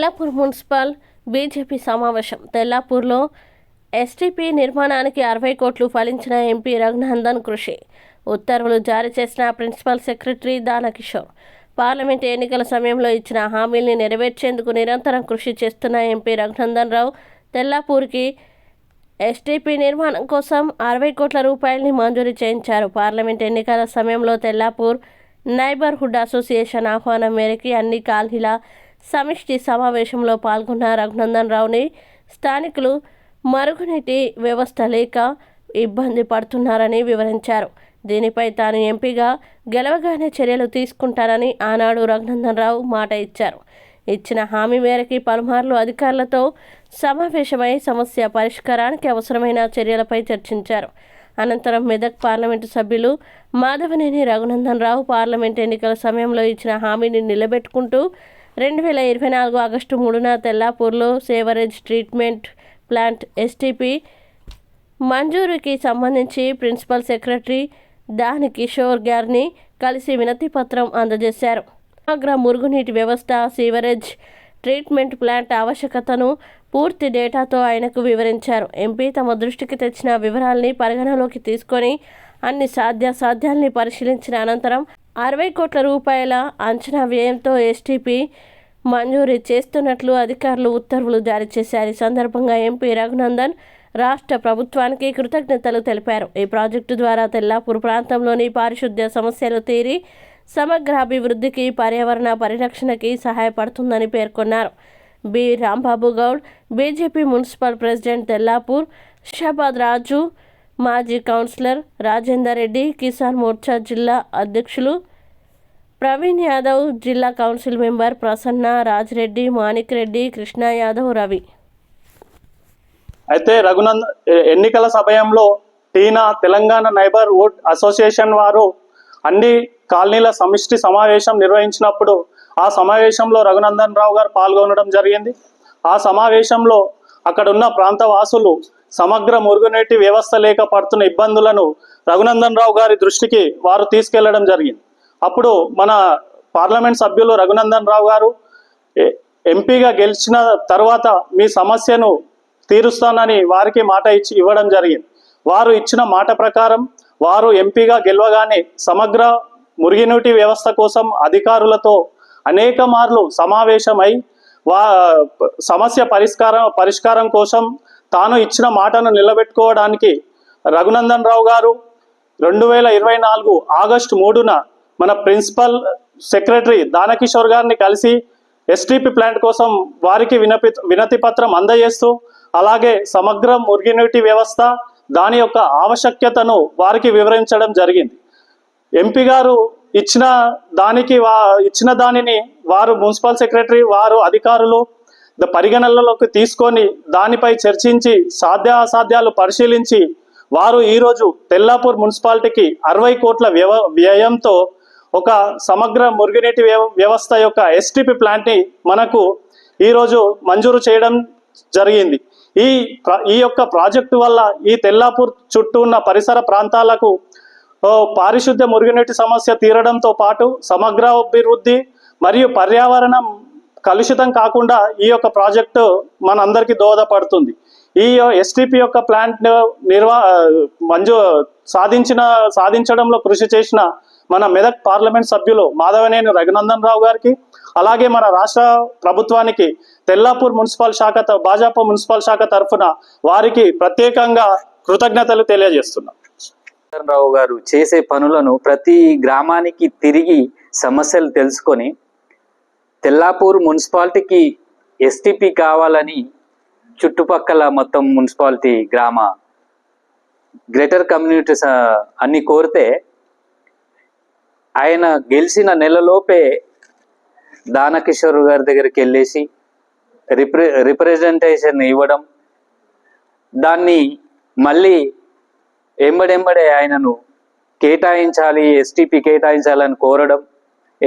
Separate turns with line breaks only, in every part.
Tellapur municipal BJP సమావేశం. తెల్లాపూర్లో STP నిర్మాణానికి అరవై కోట్లు ఫలించిన ఎంపీ రఘునందన్ కృషి. ఉత్తర్వులు జారీ చేసిన ప్రిన్సిపల్ సెక్రటరీ దానకిషోర్. పార్లమెంట్ ఎన్నికల సమయంలో ఇచ్చిన హామీల్ని నెరవేర్చేందుకు నిరంతరం కృషి చేస్తున్న ఎంపీ రఘునందన్ రావు తెల్లాపూర్కి ఎస్టీపీ నిర్మాణం కోసం అరవై కోట్ల రూపాయలని మంజూరు చేయించారు. పార్లమెంట్ ఎన్నికల సమయంలో తెల్లాపూర్ నైబర్హుడ్ అసోసియేషన్ ఆహ్వానం మేరకు అన్ని కాలనీల సమిష్టి సమావేశంలో పాల్గొన్న రఘునందన్ రావుని స్థానికులు మరుగునీటి వ్యవస్థ లేక ఇబ్బంది పడుతున్నారని వివరించారు. దీనిపై తాను ఎంపీగా గెలవగానే చర్యలు తీసుకుంటానని ఆనాడు రఘునందన్ రావు మాట ఇచ్చారు. ఇచ్చిన హామీ మేరకి పలుమార్లు అధికారులతో సమావేశమై సమస్య పరిష్కారానికి అవసరమైన చర్యలపై చర్చించారు. అనంతరం మెదక్ పార్లమెంటు సభ్యులు మాధవనేని రఘునందన్ రావు పార్లమెంట్ ఎన్నికల సమయంలో ఇచ్చిన హామీని నిలబెట్టుకుంటూ రెండు వేల ఇరవై నాలుగు ఆగస్టు మూడున తెల్లాపూర్లో సేవరేజ్ ట్రీట్మెంట్ ప్లాంట్ ఎస్టీపీ మంజూరుకి సంబంధించి ప్రిన్సిపల్ సెక్రటరీ దాని కిషోర్ గారిని కలిసి వినతి పత్రం అందజేశారు. సమగ్ర మురుగునీటి వ్యవస్థ సీవరేజ్ ట్రీట్మెంట్ ప్లాంట్ ఆవశ్యకతను పూర్తి డేటాతో ఆయనకు వివరించారు. ఎంపీ తమ దృష్టికి తెచ్చిన వివరాల్ని పరిగణలోకి తీసుకొని అన్ని సాధ్యాసాధ్యాల్ని పరిశీలించిన అనంతరం అరవై కోట్ల రూపాయల అంచనా వ్యయంతో ఎస్టీపీ మంజూరు చేస్తున్నట్లు అధికారులు ఉత్తర్వులు జారీ చేశారు. ఈ సందర్భంగా ఎంపీ రఘునందన్ రాష్ట్ర ప్రభుత్వానికి కృతజ్ఞతలు తెలిపారు. ఈ ప్రాజెక్టు ద్వారా తెల్లాపూర్ ప్రాంతంలోని పారిశుద్ధ్య సమస్యలు తీరి సమగ్ర అభివృద్ధికి పర్యావరణ పరిరక్షణకి సహాయపడుతుందని పేర్కొన్నారు. B. Rambabu Goud BJP municipal president Tellapur Shabad Raju మాజీ కౌన్సిలర్ రాజేందర్ రెడ్డి కిసాన్ మోర్చా జిల్లా అధ్యక్షులు ప్రవీణ్ యాదవ్ జిల్లా కౌన్సిల్ మెంబర్ ప్రసన్న రాజ్రెడ్డి మాణిక్ రెడ్డి కృష్ణ యాదవ్ రవి.
అయితే రఘునంద్ ఎన్నికల సమయంలో టీనా తెలంగాణ నైబర్హుడ్ అసోసియేషన్ వారు అన్ని కాలనీల సమిష్టి సమావేశం నిర్వహించినప్పుడు ఆ సమావేశంలో రఘునందన్ రావు గారు పాల్గొనడం జరిగింది. ఆ సమావేశంలో అక్కడున్న ప్రాంత వాసులు సమగ్ర మురుగునీటి వ్యవస్థ లేక పడుతున్న ఇబ్బందులను రఘునందన్ రావు గారి దృష్టికి వారు తీసుకెళ్ళడం జరిగింది. అప్పుడు మన పార్లమెంట్ సభ్యులు రఘునందన్ రావు గారు ఎంపీగా గెలిచిన తర్వాత మీ సమస్యను తీరుస్తానని వారికి మాట ఇచ్చి ఇవ్వడం జరిగింది. వారు ఇచ్చిన మాట ప్రకారం వారు ఎంపీగా గెలవగానే సమగ్ర మురుగునీటి వ్యవస్థ కోసం అధికారులతో అనేక మార్లు సమావేశమై వా సమస్య పరిష్కారం పరిష్కారం కోసం తాను ఇచ్చిన మాటను నిలబెట్టుకోవడానికి రఘునందన్ రావు గారు రెండు వేల ఇరవై నాలుగు ఆగస్టు మూడున మన ప్రిన్సిపల్ సెక్రటరీ దానకిషోర్ గారిని కలిసి ఎస్టీపీ ప్లాంట్ కోసం వారికి వినపి వినతి పత్రం అందజేస్తూ అలాగే సమగ్ర మురుగునీటి వ్యవస్థ దాని యొక్క ఆవశ్యకతను వారికి వివరించడం జరిగింది. ఎంపీ గారు ఇచ్చిన దానికి వా ఇచ్చిన దానిని వారు మున్సిపల్ సెక్రటరీ వారు అధికారులు పరిగణనలోకి తీసుకొని దానిపై చర్చించి సాధ్య అసాధ్యాలు పరిశీలించి వారు ఈరోజు తెల్లాపూర్ మున్సిపాలిటీకి అరవై కోట్ల వ్యవ వ్యయంతో ఒక సమగ్ర మురుగునీటి వ్యవ- వ్యవస్థ యొక్క ఎస్టిపి ప్లాంట్ని మనకు ఈరోజు మంజూరు చేయడం జరిగింది. ఈ ఈ యొక్క ప్రాజెక్టు వల్ల ఈ తెల్లాపూర్ చుట్టూ ఉన్న పరిసర ప్రాంతాలకు పారిశుద్ధ్య మురుగునీటి సమస్య తీరడంతో పాటు సమగ్ర అభివృద్ధి మరియు పర్యావరణం కలుషితం కాకుండా ఈ యొక్క ప్రాజెక్టు మనందరికీ దోహదపడుతుంది. ఈ ఎస్టిపి యొక్క ప్లాంట్ నిర్వా మంజూ సాధించిన సాధించడంలో కృషి చేసిన మన మెదక్ పార్లమెంట్ సభ్యులు మాధవనేని రఘునందన్ రావు గారికి అలాగే మన రాష్ట్ర ప్రభుత్వానికి తెల్లాపూర్ మున్సిపల్ శాఖ భాజపా మున్సిపల్ శాఖ తరఫున వారికి ప్రత్యేకంగా కృతజ్ఞతలు తెలియజేస్తున్నాం.
రావు గారు చేసే పనులను ప్రతి గ్రామానికి తిరిగి సమస్యలు తెలుసుకొని తెల్లాపూర్ మున్సిపాలిటీకి ఎస్టిపి కావాలని చుట్టుపక్కల మొత్తం మున్సిపాలిటీ గ్రామ గ్రేటర్ కమ్యూనిటీస్ అన్ని కోరితే ఆయన గెలిచిన నెలలోపే దానకిషోర్ గారి దగ్గరికి వెళ్ళేసి రిప్రె రిప్రజెంటేషన్ ఇవ్వడం దాన్ని మళ్ళీ ఎంబడెంబడే ఆయనను కేటాయించాలి ఎస్టీపీ కేటాయించాలని కోరడం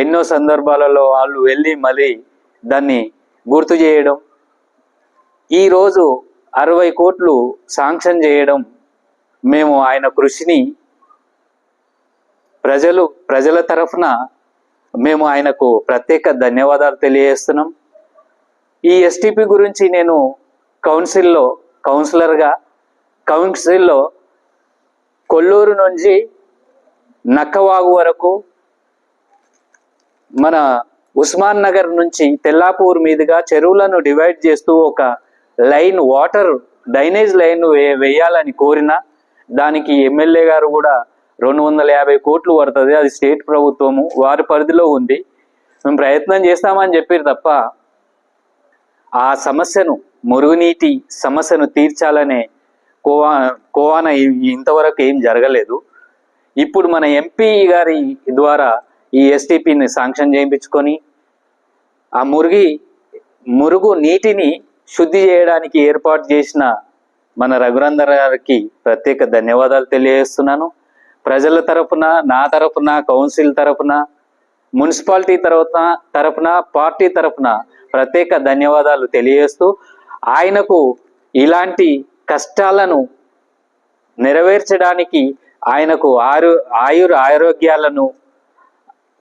ఎన్నో సందర్భాలలో వాళ్ళు వెళ్ళి మళ్ళీ దాన్ని గుర్తు చేయడం. ఈరోజు అరవై కోట్లు శాంక్షన్ చేయడం మేము ఆయన కృషిని ప్రజలు ప్రజల తరఫున మేము ఆయనకు ప్రత్యేక ధన్యవాదాలు తెలియజేస్తున్నాం. ఈ ఎస్టీపీ గురించి నేను కౌన్సిల్లో కౌన్సిలర్గా కౌన్సిల్లో కొల్లూరు నుంచి నక్కవాగు వరకు మన ఉస్మాన్ నగర్ నుంచి తెల్లాపూర్ మీదుగా చెరువులను డివైడ్ చేస్తూ ఒక లైన్ వాటర్ డ్రైనేజ్ లైన్ వే- వేయాలని కోరిన దానికి ఎమ్మెల్యే గారు కూడా రెండు వందల యాభై కోట్లు పడుతుంది. అది స్టేట్ ప్రభుత్వము వారి పరిధిలో ఉంది. మేము ప్రయత్నం చేస్తామని చెప్పారు తప్ప ఆ సమస్యను మురుగునీటి సమస్యను తీర్చాలనే కోవా కోవాన ఇంతవరకు ఏం జరగలేదు. ఇప్పుడు మన ఎంపీ గారి ద్వారా ఈ ఎస్టీపీని శాంక్షన్ చేయించుకొని ఆ మురిగి మురుగు నీటిని శుద్ధి చేయడానికి ఏర్పాటు చేసిన మన రఘురందర్ గారికి ప్రత్యేక ధన్యవాదాలు తెలియజేస్తున్నాను. ప్రజల తరపున నా తరపున కౌన్సిల్ తరపున మున్సిపాలిటీ తరపున తరపున పార్టీ తరపున ప్రత్యేక ధన్యవాదాలు తెలియజేస్తూ ఆయనకు ఇలాంటి కష్టాలను నెరవేర్చడానికి ఆయనకు ఆరు ఆయుర ఆరోగ్యాలను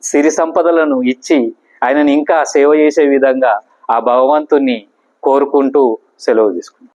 సిరి సంపదలను ఇచ్చి ఆయనని ఇంకా సేవ చేసే విధంగా ఆ భగవంతుణ్ణి కోరుకుంటూ సెలవు తీసుకుంటాం